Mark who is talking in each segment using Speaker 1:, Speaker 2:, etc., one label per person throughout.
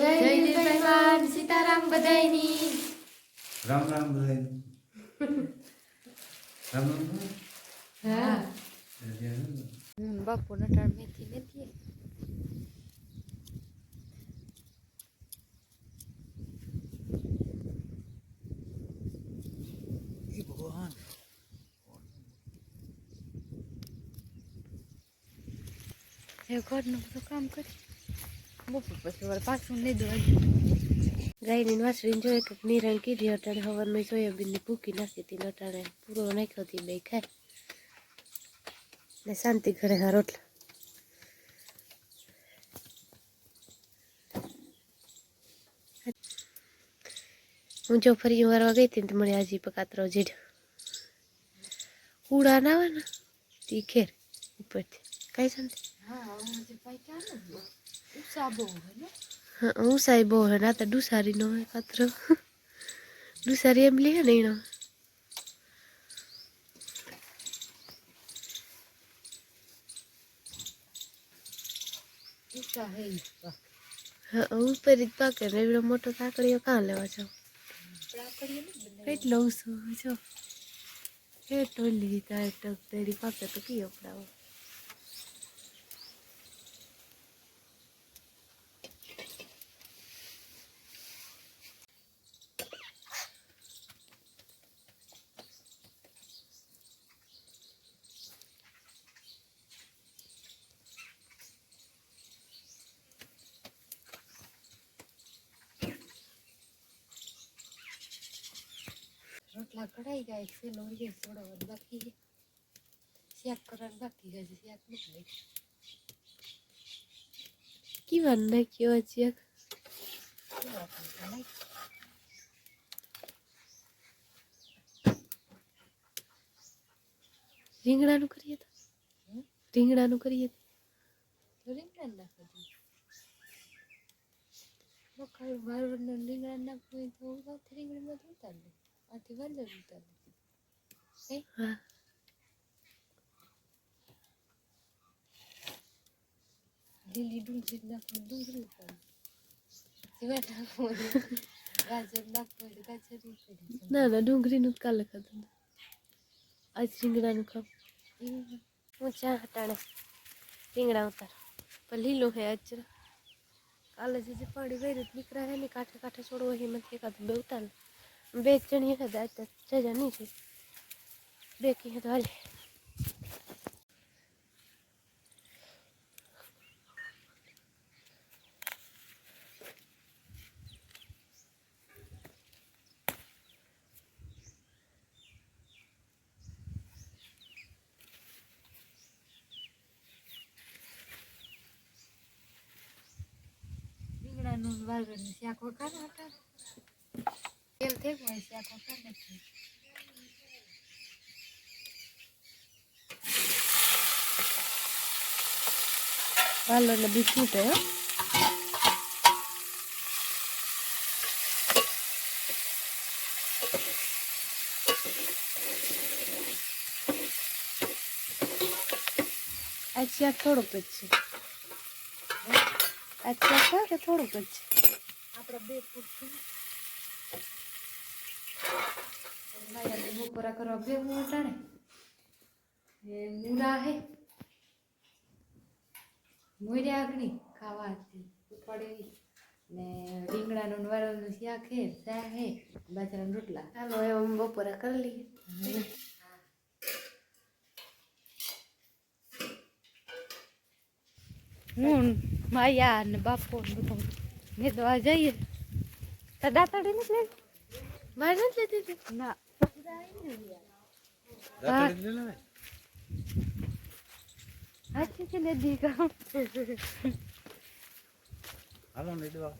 Speaker 1: જય નિર્ભયમાન સીતારામ બધાયની
Speaker 2: રામ રામ બધાય રામ રામ બોલો.
Speaker 1: હા
Speaker 2: જય
Speaker 1: બાપુ નટાળ મેથી નથી
Speaker 2: ભગવાન
Speaker 1: એ ઘરનું બધું કામ કરી બપોર પછી વળી પાછું નહીં દોડ્યું ગાયની વાસળીને જોઈએ કે નિરાણ કીધી અટાણે હવારમાં સોયાબીનની ભૂકી નાખી હતી ને અટાણે પૂરો નાખ્યો હતી બે ખાય. ને શાંતિ ઘરે હા રોટલા. હું જો ફરી વારવા ગઈ હતી ને તો મને આજે પકાતરો જીડ ઉડા ના આવે ને તી ખેર ઉપરથી. કઈ શાંતિ હા હું સાહેબ બહુ હે ના તો ડુસારી નો હોય કાતરો ડુસારી એમ લે ને એનો હા ઉપર જ પાકે ને એવડો મોટો કાકડીઓ કાં લેવા જાવ કેટલો ઉસો જો એ ટોલી તારે ટક તેરી પાકે તો કયો પડાવો રોટલા કઢાઈ ગયા છે લોહીએ થોડો વાર બાકી છે શાક કરવાનું બાકી છે શાક મોકલી કેવા નાખ્યો શાક રીંગણાનું કરીએ તો રીંગણાનું કરીએ તો રીંગણા નાખી મકાઈ વારવાનું રીંગણા નાખવું હોય તો ઉગાવથી રીંગણામાં તો ઉતાર લે આથી વાંધો લે હા લીલી ડુંગળી નાખવું ડુંગળી ઉતાર જેવા નાખવું ગાજર તો ગાજર ના ના ડુંગળીનું કાલે ખાધું આજ રીંગણાનું ખાવ હું ચા હટાણે રીંગણા ઉતાર પણ લીલો હે આજ. કાલે જે પાણી વેર્યું નીકળ્યા ને કાંઠે કાંઠે છોડવો એમાંથી એકાદ બે ઉતાર. જ જણી હે આજ તો છે. બે કી હે તો હાલે. રીંગણાનું વાગણ શાક વખાણ હતા. થઈ ગયું શાક વઘાર નથી વાલો ને બી છૂટે હો આ થોડુંક જ છે આ થોડુંક જ છે? આપણે બે પૂરતું. બપોરા કરવા બે એ મૂળા હે મોર્યા અગ્નિ ખાવા ને રીંગણાનું ને વાળવાનું શાક હે ચા હે બાજરાના રોટલા ચાલો અમે બપોરા કરી લઈએ હું માયા ને બાપો બધું. મેં તો આ જઈએ. દાતાડી નથી મારે નથી લેતી? ના. હાથી કે ને દી કામ
Speaker 2: હાલો ને દવા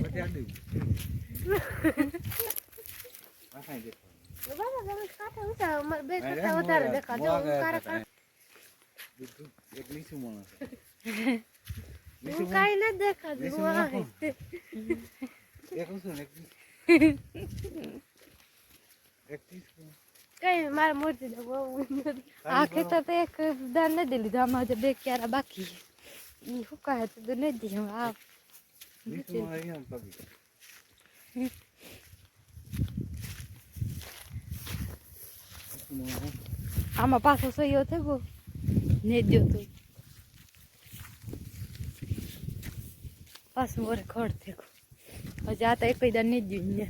Speaker 2: પછી આડી આ કાંઈ દેખાય.
Speaker 1: કાંઠા ઉતા અમારે બે કરતા વધારે
Speaker 2: મોરા-
Speaker 1: દેખાતો
Speaker 2: મોરા
Speaker 1: હું કારા.
Speaker 2: બીજું એક લીસું માણસ છે.
Speaker 1: હું કાંઈ હું
Speaker 2: નાખો.
Speaker 1: આ-
Speaker 2: એક ને એક.
Speaker 1: કઈ મારે દે બહુ આ ખેતર તો એક દાન નથી લીધું આમાં જે બે ક્યારા બાકી એ હુકાય તો તો નથી આ
Speaker 3: આમાં પાછો સહીઓ થયો ને દ્યો તું. પાછું વરે ખડ થઈ ગયું હજી આ તો એક દા ને દ્યું ને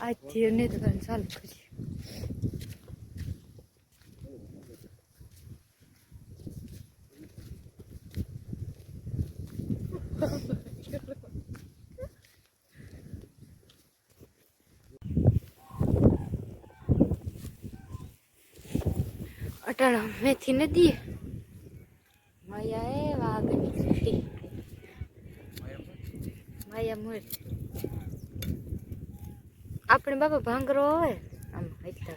Speaker 3: આજથી ને તો ચાલુ કરીએ. અટાણા મેથી નદી માયા એ વાગની માયા મોર આપણે બાપા ભાંગરો હોય, આમ એટલે.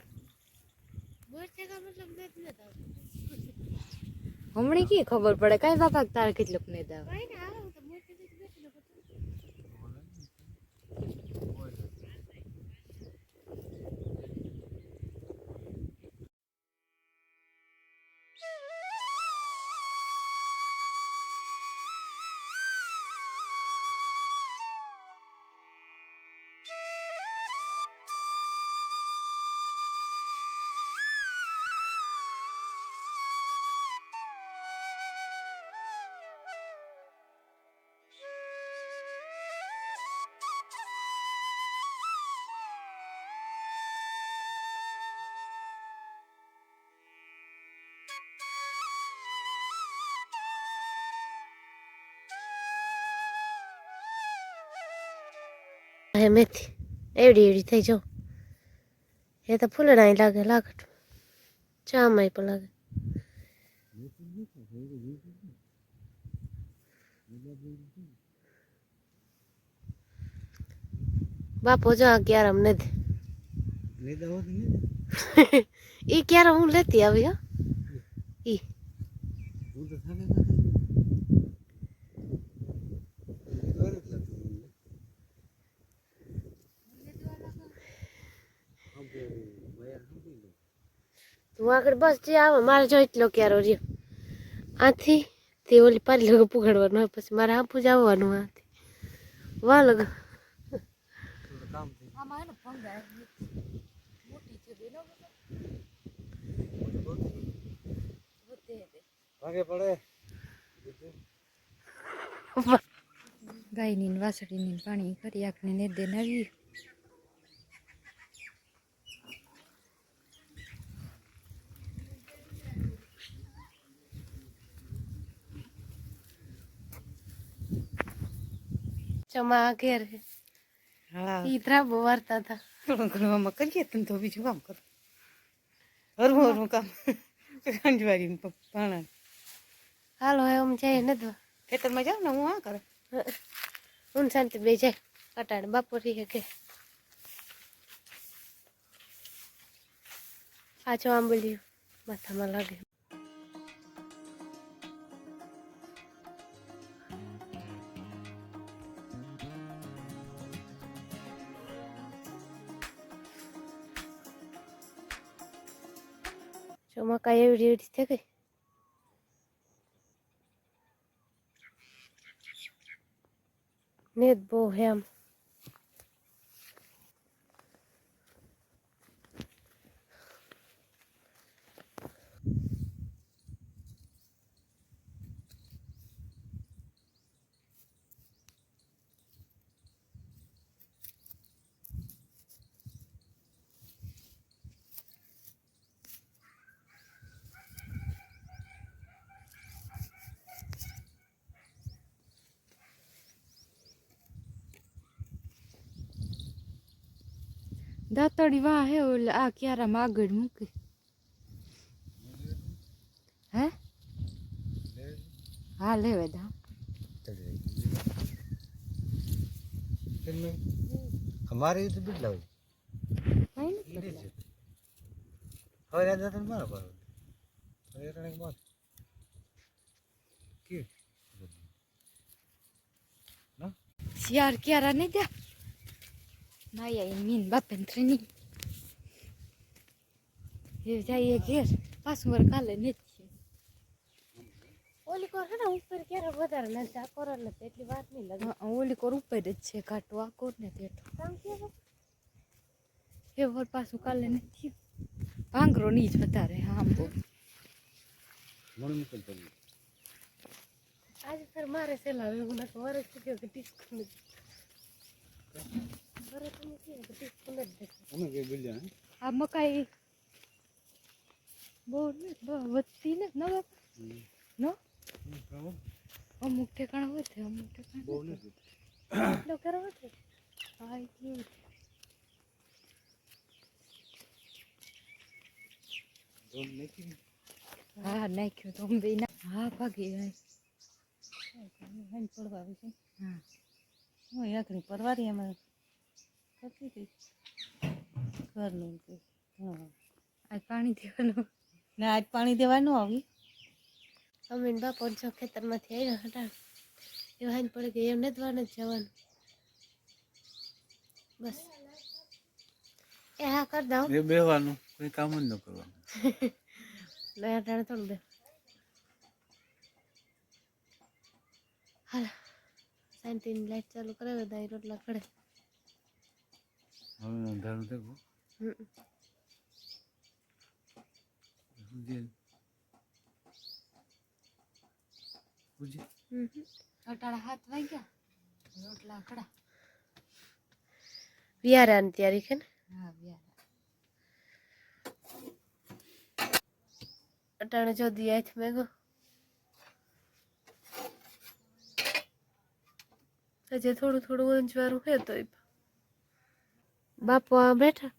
Speaker 3: હમણાં કી ખબર પડે? કઈ બાપા તારે કેટલું ને દાવ. હે મેથી એવડી એવડી થઈ જાઉં એ તો ફૂલડા લાગે લાગટ ચામાય પણ લાગે બાપો જો ક્યારે અમને ઈ ક્યારે હું લેતી આવી ઈ
Speaker 2: હું
Speaker 3: આગળ બસ જે આવે મારે જો એટલો ક્યારો રહ્યો. આથી તે ઓલી પાલી લગ પુગાડવાનું હોય પછી મારે આપું જ આવવાનું આથી. વાહ લગ ગાયની વાસળીની પાણી કરી આખને ને દે નવી. ચમા ઘેર હે.
Speaker 4: હા
Speaker 3: વારતા હતા.
Speaker 4: થોડું ઘણું કરીએ તમે તો બીજું કામ કરો. હરવું હરવું કામ. અંજવારી પાણા
Speaker 3: હાલો હવે આમ જાય ને તો.
Speaker 4: ખેતરમાં જાઉં ને હું આ કરું?
Speaker 3: હું શાંતિ બે જાય. અટાણે બાપોરી હે કે પાછો આંબલ્યું માથામાં લાગે. મકાઈ એવડી એવડી થઈ ગઈ? નેત બહુ હે આમ દાતડી વાહ હે ઓલે આ ક્યારામાં આગળ મૂકી. હે? હા લેવે દા
Speaker 2: અમારે તો
Speaker 3: કઈ નથી
Speaker 2: હવે રાજા તને મારા
Speaker 3: શિયાર ક્યારા નહીં દે બાપન ત્રણી એ જઈએ ઘેર પાછું મારે કાલે નથી
Speaker 1: ઓલી કોર હે ને ઉપર ક્યારે વધારે નથી આ કોર એટલે એટલી વાત નહીં લાગે
Speaker 3: હા, ઓલી કોર ઉપર જ છે ઘાટું આ કોર ને
Speaker 1: કેવું
Speaker 3: એ વર પાછું કાલે નથી ભાંગરો નહીં જ વધારે હા આમ બહુ
Speaker 2: મણ મૂકેલ પડી
Speaker 1: આજે ફેર મારે સેલા હું નાખો વરસ કે ટીસ્કું નથી વરસ તમે કહે કે ટીસ્કું નથી દેખાતું.
Speaker 2: અમે કઈ બોલ્યા હે
Speaker 3: આ મકાઈ બહુ ને બહુ વધતી ને ન બાપા
Speaker 2: હમ.
Speaker 3: નો
Speaker 2: હમ, બરાબર.
Speaker 3: અમુક ઠેકાણા વધે અમુક ઠેકાણા
Speaker 2: બહુ
Speaker 3: નથી.
Speaker 2: નથી
Speaker 1: એટલો કરવો છે
Speaker 3: હા એટલું જ.
Speaker 2: ધોન નાખી ને.
Speaker 3: હા નાખ્યું તો અંબે ના હા ભાગી જાય હાઈ પડવા આવી છે
Speaker 1: હા
Speaker 3: હું એકની પરવારી એમાં કરતી હતી. ઘરનું હા.
Speaker 1: આજ પાણી દેવાનું.
Speaker 3: ના આજ પાણી દેવાનું આવી.
Speaker 1: અમે ને બાપા જો ખેતરમાંથી આવ્યા હતા. એ હાન પડી ગઈ એમ નથી વાર જવાનું. બસ. એ હા કર દઉં.
Speaker 2: એ બેવાનું કોઈ કામ જ ન કરવાનું.
Speaker 1: નયા ટાણે થોડું દે હાલ. શાંતિની લાઈટ ચાલુ કરાવે દાઈ રોટલા ખડે.
Speaker 2: હવે અંધારું. સુજી સુજી
Speaker 1: હમ.
Speaker 3: અટાણા હાથ વાગ્યા. રોટલા ખડા
Speaker 1: વિયારાની તૈયારી છે ને?
Speaker 3: હા વ્યા
Speaker 1: અટાણે જો દિયા છે મેં ગો હજી થોડું થોડું અંજવારું હે તો બાપુ બેઠા?